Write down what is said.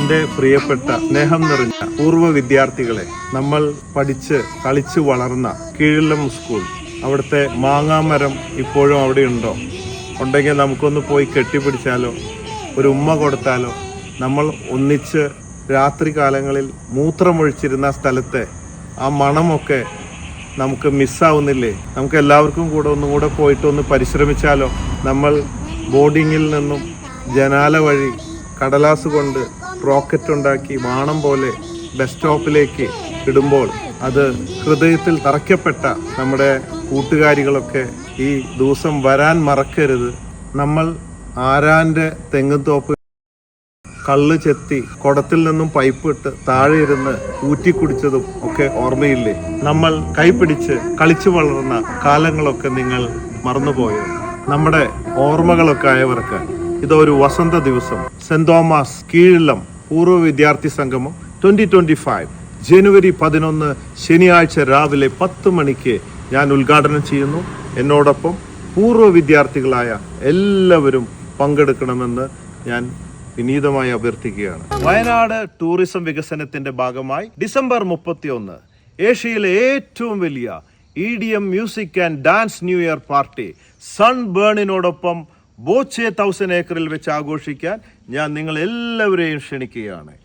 എന്റെ പ്രിയപ്പെട്ട സ്നേഹം നിറഞ്ഞ പൂർവ വിദ്യാർത്ഥികളെ നമ്മൾ പഠിച്ച് കളിച്ച് വളർന്ന കീഴിലം സ്കൂൾ. അവിടുത്തെ മാങ്ങാമരം ഇപ്പോഴും അവിടെ ഉണ്ടോ ഉണ്ടെങ്കിൽ നമുക്കൊന്ന് പോയി കെട്ടിപ്പിടിച്ചാലോ? ഒരു ഉമ്മ കൊടുത്താലോ? നമ്മൾ ഒന്നിച്ച് രാത്രി കാലങ്ങളിൽ മൂത്രമൊഴിച്ചിരുന്ന സ്ഥലത്തെ ആ മണമൊക്കെ നമുക്ക് മിസ്സാവുന്നില്ലേ നമുക്ക് എല്ലാവർക്കും കൂടെ ഒന്നും കൂടെ പോയിട്ട് ഒന്ന് പരിശ്രമിച്ചാലോ? നമ്മൾ ബോർഡിങ്ങിൽ നിന്നും ജനാല വഴി കടലാസ് കൊണ്ട് റോക്കറ്റ് ഉണ്ടാക്കി വാണം പോലെ ബസ് സ്റ്റോപ്പിലേക്ക് ഇടുമ്പോൾ അത് ഹൃദയത്തിൽ തറയ്ക്കപ്പെട്ട നമ്മുടെ കൂട്ടുകാരികളൊക്കെ ഈ ദിവസം വരാൻ മറക്കരുത്. നമ്മൾ ആരാന്റെ തെങ്ങുംതോപ്പ് കള്ള് ചെത്തി കുടത്തിൽ നിന്നും പൈപ്പ് ഇട്ട് താഴെ ഇരുന്ന് ഊറ്റി കുടിച്ചതും ഒക്കെ ഓർമ്മയില്ലേ? നമ്മൾ കൈപിടിച്ച് കളിച്ചു വളർന്ന കാലങ്ങളൊക്കെ നിങ്ങൾ മറന്നുപോയോ? നമ്മുടെ ഓർമ്മകളൊക്കെ ആയവർക്ക് ഇതൊരു വസന്ത ദിവസം. സെന്റ് തോമസ് കീഴിലം പൂർവ വിദ്യാർത്ഥി സംഗമം ട്വന്റി ട്വന്റി ഫൈവ് ജനുവരി പതിനൊന്ന് ശനിയാഴ്ച രാവിലെ പത്ത് മണിക്ക് ഞാൻ ഉദ്ഘാടനം ചെയ്യുന്നു. എന്നോടൊപ്പം പൂർവ വിദ്യാർത്ഥികളായ എല്ലാവരും പങ്കെടുക്കണമെന്ന് ഞാൻ വിനീതമായി അഭ്യർത്ഥിക്കുകയാണ്. വയനാട് ടൂറിസം വികസനത്തിന്റെ ഭാഗമായി ഡിസംബർ മുപ്പത്തിയൊന്ന് ഏഷ്യയിലെ ഏറ്റവും വലിയ E D M music and dance new year party sun ബേണിനോടൊപ്പം ബോച്ചെ തൗസൻഡ് ഏക്കറിൽ വെച്ച് ആഘോഷിക്കാൻ ഞാൻ നിങ്ങളെല്ലാവരെയും ക്ഷണിക്കുകയാണ്.